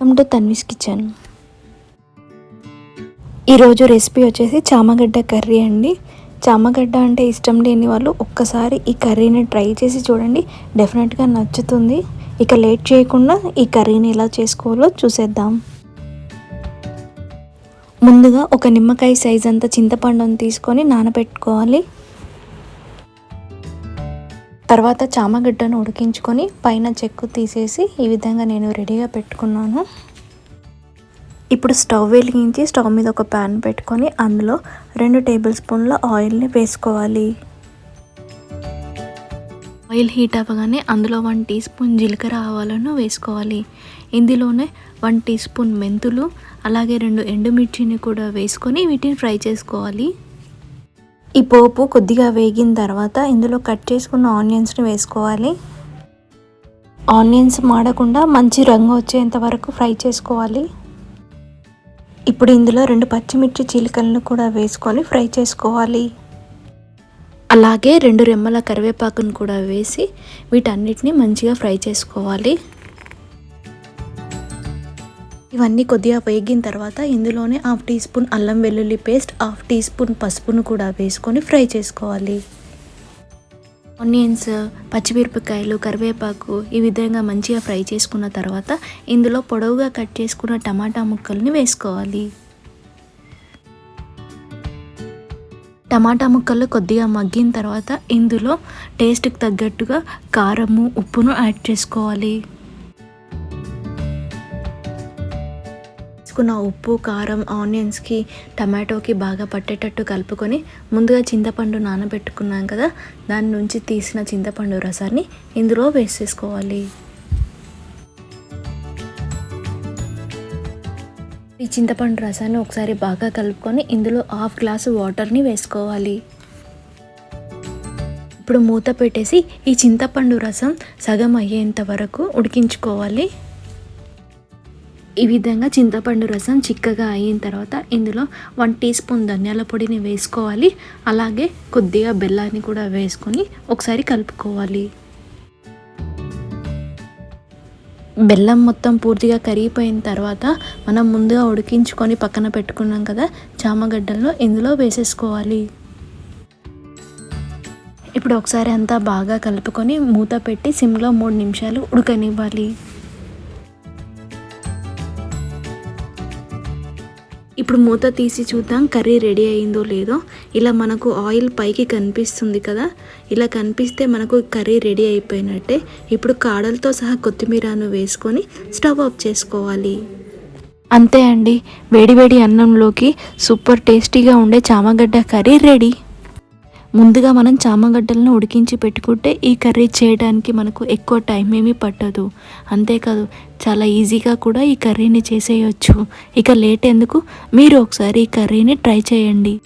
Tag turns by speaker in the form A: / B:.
A: Welcome to Tanvi's kitchen ఈరోజు recipe వచ్చేసి చామగడ్డ కర్రీ అండి. చామగడ్డ అంటే ఇష్టం లేని వాళ్ళు ఒక్కసారి ఈ కర్రీని ట్రై చేసి చూడండి. డెఫినెట్గా నచ్చుతుంది. ఇక లేట్ చేయకుండా ఈ కర్రీని ఎలా చేసుకోవాలో చూసేద్దాం. ముందుగా ఒక నిమ్మకాయ సైజ్ అంత చింతపండుని తీసుకొని నానబెట్టుకోవాలి. తర్వాత చామగడ్డను ఉడికించుకొని పైన చెక్కు తీసేసి ఈ విధంగా నేను రెడీగా పెట్టుకున్నాను. ఇప్పుడు స్టవ్ వెలిగించి స్టవ్ మీద ఒక ప్యాన్ పెట్టుకొని అందులో రెండు టేబుల్ స్పూన్ల ఆయిల్ని వేసుకోవాలి. ఆయిల్ హీట్ అవ్వగానే అందులో వన్ టీ స్పూన్ జీలకర్ర ఆవాలను వేసుకోవాలి. ఇందులోనే వన్ టీ స్పూన్ మెంతులు అలాగే రెండు ఎండుమిర్చిని కూడా వేసుకొని వీటిని ఫ్రై చేసుకోవాలి. ఈ పోపు కొద్దిగా వేగిన తర్వాత ఇందులో కట్ చేసుకున్న ఆనియన్స్ని వేసుకోవాలి. ఆనియన్స్ మాడకుండా మంచి రంగు వచ్చేంత వరకు ఫ్రై చేసుకోవాలి. ఇప్పుడు ఇందులో రెండు పచ్చిమిర్చి చీలికలను కూడా వేసుకొని ఫ్రై చేసుకోవాలి. అలాగే రెండు రెమ్మల కరివేపాకును కూడా వేసి వీటన్నిటిని మంచిగా ఫ్రై చేసుకోవాలి. ఇవన్నీ కొద్దిగా వేగిన తర్వాత ఇందులోనే హాఫ్ టీ స్పూన్ అల్లం వెల్లుల్లి పేస్ట్ హాఫ్ టీ స్పూన్ పసుపును కూడా వేసుకొని ఫ్రై చేసుకోవాలి. ఆనియన్స్ పచ్చిమిరపకాయలు కరివేపాకు ఈ విధంగా మంచిగా ఫ్రై చేసుకున్న తర్వాత ఇందులో పొడవుగా కట్ చేసుకున్న టమాటా ముక్కల్ని వేసుకోవాలి. టమాటా ముక్కలు కొద్దిగా మగ్గిన తర్వాత ఇందులో టేస్ట్కి తగ్గట్టుగా కారము ఉప్పును యాడ్ చేసుకోవాలి. వేసుకున్న ఉప్పు కారం ఆనియన్స్కి టమాటోకి బాగా పట్టేటట్టు కలుపుకొని ముందుగా చింతపండు నానబెట్టుకున్నాం కదా దాని నుంచి తీసిన చింతపండు రసాన్ని ఇందులో వేసేసుకోవాలి. ఈ చింతపండు రసాన్ని ఒకసారి బాగా కలుపుకొని ఇందులో హాఫ్ గ్లాసు వాటర్ని వేసుకోవాలి. ఇప్పుడు మూత పెట్టేసి ఈ చింతపండు రసం సగం అయ్యేంత వరకు ఉడికించుకోవాలి. ఈ విధంగా చింతపండు రసం చిక్కగా అయిన తర్వాత ఇందులో వన్ టీ స్పూన్ ధనియాల పొడిని వేసుకోవాలి. అలాగే కొద్దిగా బెల్లాన్ని కూడా వేసుకొని ఒకసారి కలుపుకోవాలి. బెల్లం మొత్తం పూర్తిగా కరిగిపోయిన తర్వాత మనం ముందుగా ఉడికించుకొని పక్కన పెట్టుకున్నాం కదా చామగడ్డలను ఇందులో వేసేసుకోవాలి. ఇప్పుడు ఒకసారి అంతా బాగా కలుపుకొని మూత పెట్టి సిమ్లో మూడు నిమిషాలు ఉడకనివ్వాలి. ఇప్పుడు మూత తీసి చూద్దాం కర్రీ రెడీ అయిందో లేదో. ఇలా మనకు ఆయిల్ పైకి కనిపిస్తుంది కదా? ఇలా కనిపిస్తే మనకు కర్రీ రెడీ అయిపోయినట్టే. ఇప్పుడు కాడలతో సహా కొత్తిమీరను వేసుకొని స్టవ్ ఆఫ్ చేసుకోవాలి. అంతే అండి. వేడివేడి అన్నంలోకి సూపర్ టేస్టీగా ఉండే చామగడ్డ కర్రీ రెడీ. ముందుగా మనం చామగడ్డలను ఉడికించి పెట్టుకుంటే ఈ కర్రీ చేయడానికి మనకు ఎక్కువ టైం ఏమీ పట్టదు. అంతేకాదు చాలా ఈజీగా కూడా ఈ కర్రీని చేసేయచ్చు. ఇక లేట్ ఎందుకు? మీరు ఒకసారి ఈ కర్రీని ట్రై చేయండి.